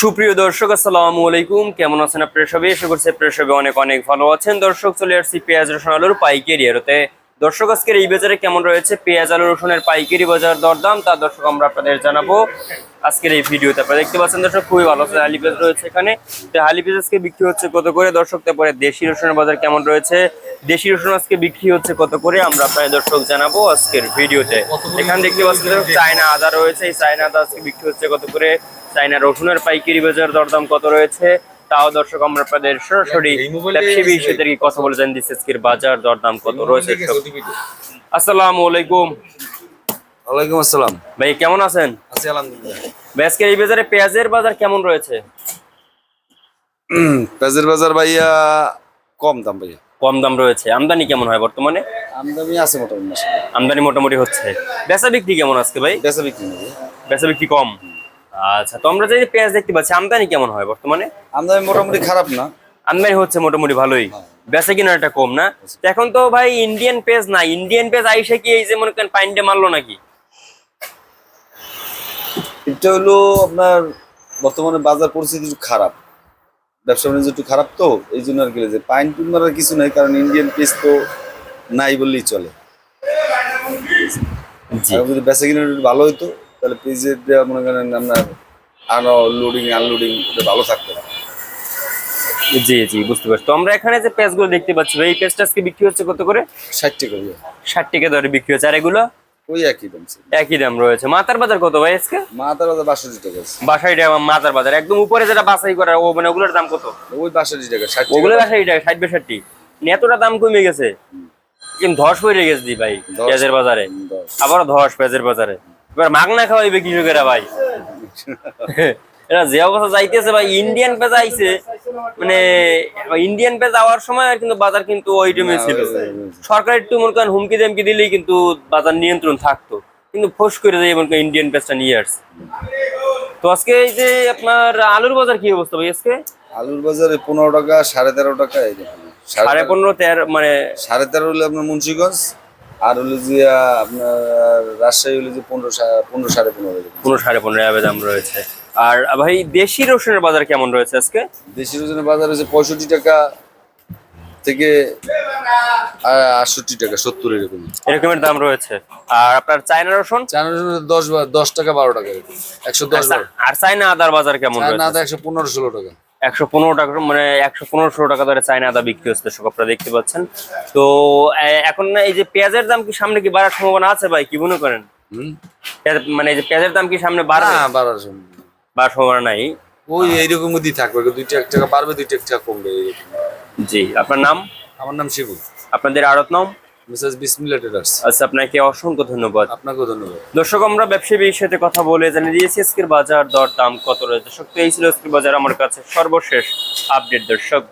সুপ্রিয় দর্শক, আসসালামু আলাইকুম। কেমন আছেন আপনারা সবাই? আশা করছি আপনারা সবাই অনেক অনেক ভালো আছেন। দর্শক, চলে আসছি পেঁয়াজ রসুন আলুর পাইকারি আরতে দর্শক, আজকের এই বাজারে কেমন রয়েছে? পেঁয়াজ আলু রসুনের পাইকারি বাজার দরদাম, তা দর্শক, আমরা আপনাদের জানাব। আজকের এই ভিডিওতে আপনারা দেখতে পাচ্ছেন, দর্শক, খুবই ভালো আছে হালি পেঁয়াজ রয়েছে এখানে। তো হালি পেঁয়াজ আজকে বিক্রি হচ্ছে কত করে? দর্শক, তারপরে দেশি রসুনের বাজার কেমন রয়েছে? দেশি রসুন আজকে বিক্রি হচ্ছে কত করে? আমরা আপনাদের দর্শক জানাব আজকের ভিডিওতে। এখানে দেখতে পাচ্ছেন চায়না আদা রয়েছে। এই চায়না আদা আজকে বিক্রি হচ্ছে কত করে? চায়না রসুনের পাইকারি বাজার দরদাম কত রয়েছে? তাও দর্শক আমরা আপনাদের সরাসরি ব্যবসায়ী কথা বলে জানি দিচ্ছি আজকের বাজার দরদাম কত রয়েছে। আসসালামু আলাইকুম। ওয়ালাইকুম আসসালাম। ভাই কেমন আছেন? আছি আলহামদুলিল্লাহ। ভাই আজকের এই বাজারে পেঁয়াজের বাজার কেমন রয়েছে? পেঁয়াজের বাজার ভাইয়া কম দাম ভাইয়া। কম দাম রয়েছে। আমদানি কেমন হয় বর্তমানে? আমদানি আছে মোটামুটি আমদানি মোটামুটি হচ্ছে। বেচা বিক্রি কেমন আজকে ভাই? বেচা বিক্রি বেচা বিক্রি কম? আচ্ছা তো আমরা যে পেঁয়াজ দেখতে পাচ্ছি আমদানি কেমন হয় বর্তমানে? আমদানি মোটামুটি খারাপ না। আমদানি হচ্ছে মোটামুটি ভালোই। বেচা কিনাটা কম না? এখন তো ভাই ইন্ডিয়ান পেজ না ইন্ডিয়ান পেজ আইসে কি এই যে মনে করেন পাইন্ডে মারলো নাকি? এটা হলো আপনার বর্তমানে বাজার পরিস্থিতি একটু খারাপ। ব্যবসা বাণিজ্য একটু খারাপ তো এই জন্য আর কি যে পাইন টুন মারার কিছু নাই কারণ ইন্ডিয়ান পেজ তো নাই বললেই চলে। যদি বেচা কিনা একটু ভালো হইতো তাহলে পেজের মনে করেন আপনার আনো লোডিং আনলোডিং ভালো থাকতো জি জি বুঝতে পারছি। তো আমরা এখানে যে পেজগুলো দেখতে পাচ্ছি এই পেজটা আজকে বিক্রি হচ্ছে কত করে? ষাট টাকা। ষাট টাকা দরে বিক্রি হচ্ছে। আর এগুলো? ওই একই দাম একই দাম রয়েছে। মাথার বাজার কত ভাই আজকে? মাথার বাজার বাষট্টি টাকা বাজার। একদম উপরে যেটা বাছাই করা ও মানে ওগুলোর দাম কত? ওই বাষট্টি টাকা ষাট ওগুলো টাকা বাসাই টাকা ষাট বেষট্টি। এতটা দাম কমে গেছে। কিন্তু ধস গেছে ভাই। পেঁয়াজের বাজারে। আবার ধস পেঁয়াজের বাজারে। এবার মাগনা খাওয়াইবে কৃষকেরা ভাই? এরা যে অবস্থা যাইতেছে ভাই ইন্ডিয়ান পেঁয়াজ আইছে। মানে ইন্ডিয়ান পেঁয়াজ আওয়ার সময় কিন্তু বাজার কিন্তু ওই টাইমে ছিল। সরকার একটু মনে করেন হুমকি দামকি দিলেই কিন্তু বাজার নিয়ন্ত্রণ থাকতো। কিন্তু ফোস করে যায় মনে করেন ইন্ডিয়ান পেঁয়াজটা নিয়ে আসছে। তো আজকে এই যে আপনার আলুর বাজার কি অবস্থা ভাই আজকে? আলুর বাজারে পনেরো টাকা সাড়ে তেরো টাকা সাড়ে পনেরো তেরো মানে সাড়ে তেরো হলে আপনার মুন্সিগঞ্জ আর হলো যে আপনার রাজশাহী হলে যে পনেরো পনেরো সাড়ে পনেরো পনেরো সাড়ে পনেরো দাম রয়েছে। আর ভাই দেশি রসুনের বাজার কেমন রয়েছে আজকে? দেশি বাজার হচ্ছে পঁয়ষট্টি টাকা থেকে আটষট্টি টাকা সত্তর এরকম। এরকমের দাম রয়েছে। আর আপনার চায়না রসুন? চায়না রসুনের দশ দশ টাকা বারো টাকা একশো দশ আর চায়না আদার বাজার কেমন আদা একশো পনেরো ষোলো টাকা। একশো পনেরো টাকা মানে একশো পনেরো ষোলো টাকা ধরে চায়না আদা বিক্রি হচ্ছে সব আপনারা দেখতে পাচ্ছেন। তো এখন এই যে পেঁয়াজের দাম কি সামনে কি বাড়ার সম্ভাবনা আছে ভাই কি মনে করেন? মানে এই যে পেঁয়াজের দাম কি সামনে বাড়বে? না বাড়ার। বাড়ার সম্ভাবনা নাই? ওই এইরকম মধ্যেই থাকবে দুইটা এক টাকা বাড়বে এক টাকা কমবে জি আপনার নাম? আমার নাম শিবু। আপনাদের আড়ত নাম? মিসেস বিসমিল্লা ট্রেডার্স আচ্ছা আপনাকে অসংখ্য ধন্যবাদ। আপনাকেও ধন্যবাদ। দর্শক আমরা ব্যবসায়ীর সাথে কথা বলে জানিয়ে দিয়েছি আজকের বাজার দর দাম কত রয়েছে? দর্শক তো এই ছিল আজকের বাজার আমার কাছে সর্বশেষ আপডেট। দর্শক